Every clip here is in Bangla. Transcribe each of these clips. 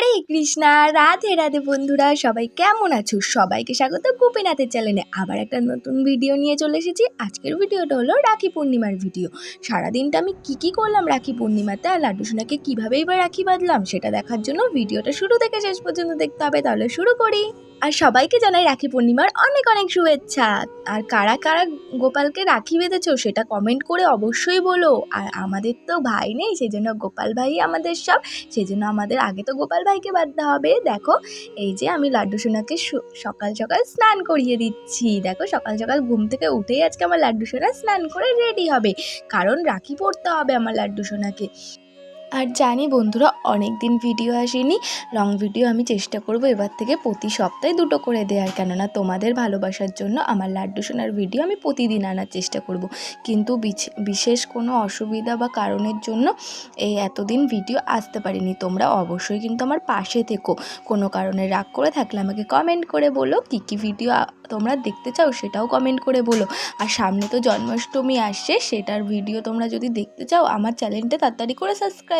হরে কৃষ্ণা, রাধে রাধে বন্ধুরা, সবাই কেমন আছো? সবাইকে স্বাগত গোপীনাথের চ্যানেলে। আবার একটা নতুন ভিডিও নিয়ে চলে এসেছি। আজকের ভিডিওটা হলো রাখি পূর্ণিমার ভিডিও সারাদিনটা আমি কি কি করলাম রাখি পূর্ণিমাতে আর লাড্ডু সোনাকে কীভাবেই বা রাখি বাঁধলাম সেটা দেখার জন্য ভিডিওটা শুরু থেকে শেষ পর্যন্ত দেখতে হবে, তাহলে শুরু করি। আর সবাইকে জানাই রাখি পূর্ণিমার অনেক অনেক শুভেচ্ছা। আর কারা কারা গোপালকে রাখি বেঁধেছো সেটা কমেন্ট করে অবশ্যই বলো। আর আমাদের তো ভাই নেই সেই জন্য গোপাল ভাই আমাদের সব। সেই জন্য আমাদের, আগে তো গোপাল ভাইকে বাঁধতে হবে। দেখো, এই যে আমি লাড্ডু সোনাকে সকাল সকাল স্নান করিয়ে দিচ্ছি। দেখো, সকাল সকাল ঘুম থেকে উঠেই আজকে আমার লাড্ডু সোনা স্নান করে রেডি হবে। কারণ রাখি পড়তে হবে আমার লাড্ডু সোনাকে। আর জানি বন্ধুরা অনেক দিন ভিডিও আসেনি। লং ভিডিও আমি চেষ্টা করব এবার থেকে প্রতি সপ্তাহে দুটো করে দেওয়ার কেননা তোমাদের ভালোবাসার জন্য আমার লাড্ডু সোনার ভিডিও আমি প্রতিদিন আনার চেষ্টা করব। কিন্তু বিশেষ কোনো অসুবিধা বা কারণের জন্য এই এতদিন ভিডিও আসতে পারিনি। তোমরা অবশ্যই কিন্তু আমার পাশে থেকো। কোনো কারণে রাগ করে থাকলে আমাকে কমেন্ট করে বলো। কী কী ভিডিও তোমরা দেখতে চাও সেটাও কমেন্ট করে বলো। আর সামনে তো জন্মাষ্টমী আসছে, সেটার ভিডিও তোমরা যদি দেখতে চাও, আমার চ্যানেলটা তাড়াতাড়ি করে সাবস্ক্রাইব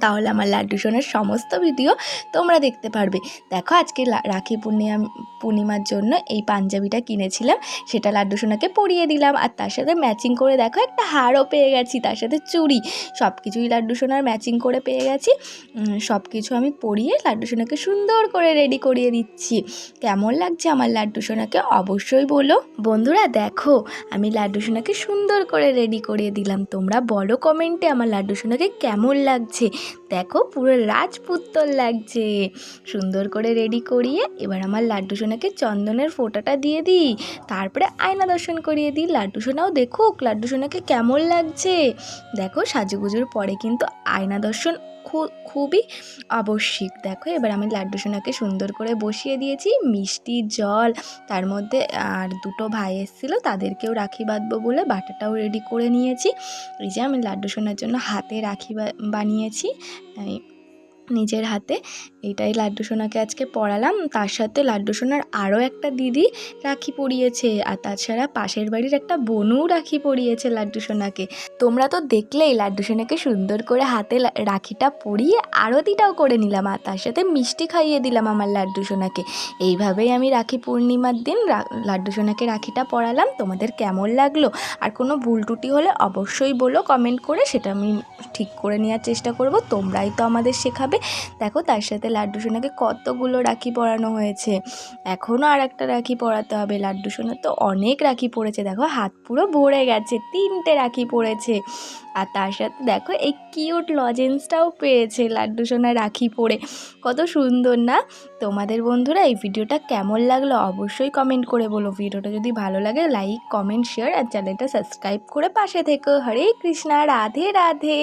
তাহলে আমার লাড্ডু সোনার সমস্ত ভিডিও তোমরা দেখতে পারবে। দেখো, আজকে রাখি পূর্ণিমা, পূর্ণিমার জন্য এই পাঞ্জাবিটা কিনেছিলাম। সেটা লাড্ডু সোনাকে পরিয়ে দিলাম। আর তার সাথে ম্যাচিং করে দেখো, একটা হারও পেয়ে গেছি। তার সাথে চুড়ি সব কিছুই লাড্ডু সোনার ম্যাচিং করে পেয়ে গেছি। সব কিছু আমি পরিয়ে লাড্ডু সোনাকে সুন্দর করে রেডি করিয়ে দিচ্ছি। কেমন লাগছে আমার লাড্ডু সোনাকে অবশ্যই বলো। বন্ধুরা, দেখো, আমি লাড্ডু সোনাকে সুন্দর করে রেডি করিয়ে দিলাম। তোমরা বলো কমেন্টে আমার লাড্ডু সোনাকে কেমন লাগছে? দেখো পুরো রাজপুত্তর লাগছে। সুন্দর করে রেডি করিয়ে এবার আমার লাড্ডু সোনাকে চন্দনের ফোঁটাটা দিয়ে দিই। তারপরে আয়না দর্শন করিয়ে দিই। লাড্ডু সোনাও দেখুক, লাড্ডু সোনাকে কেমন লাগছে। দেখো সাজুগুজুর পরে কিন্তু আয়না দর্শন খুবই আবশ্যিক। দেখো এবার আমি লাড্ডু সোনাকে সুন্দর করে বসিয়ে দিয়েছি। মিষ্টি জল, তার মধ্যে আর দুটো ভাই এসেছিল, তাদেরকেও রাখি বাঁধবো বলে বাটাটাও রেডি করে নিয়েছি। এই যে আমি লাড্ডু সোনার জন্য হাতে রাখি বানিয়েছি। এই নিজের হাতে। এটাই লাড্ডু সোনাকে আজকে পড়ালাম। তার সাথে লাড্ডু সোনার আরও একটা দিদি রাখি পরিয়েছে আর তাছাড়া পাশের বাড়ির একটা বোনও রাখি পরিয়েছে লাড্ডু সোনাকে। তোমরা তো দেখলেই লাড্ডু সোনাকে সুন্দর করে হাতে রাখিটা পরিয়ে আরতিটাও করে নিলাম। আর তার সাথে মিষ্টি খাইয়ে দিলাম আমার লাড্ডু সোনাকে। এইভাবেই আমি রাখি পূর্ণিমার দিন লাড্ডু সোনাকে রাখিটা পরালাম তোমাদের কেমন লাগল? আর কোনো ভুল ত্রুটি হলে অবশ্যই বলো, কমেন্ট করে সেটা আমি ঠিক করে নেওয়ার চেষ্টা করব। তোমরাই তো আমাদের শেখাবে। দেখো, তার সাথে লাড্ডু সোনাকে কতগুলো রাখি পরানো হয়েছে। এখনও আর একটা রাখি পরাতে হবে। লাড্ডু সোনার তো অনেক রাখি পড়েছে দেখো, হাত পুরো ভরে গেছে, তিনটে রাখি পড়েছে আর তার সাথে দেখো, এই কিউট লজেন্সটাও পেয়েছে লাড্ডু সোনা রাখি পরে। কত সুন্দর না? তোমাদের বন্ধুরা, এই ভিডিওটা কেমন লাগল অবশ্যই কমেন্ট করে বলো। ভিডিওটা যদি ভালো লাগে, লাইক, কমেন্ট, শেয়ার আর চ্যানেলটা সাবস্ক্রাইব করে পাশে থেকো। হরে কৃষ্ণা, রাধে রাধে।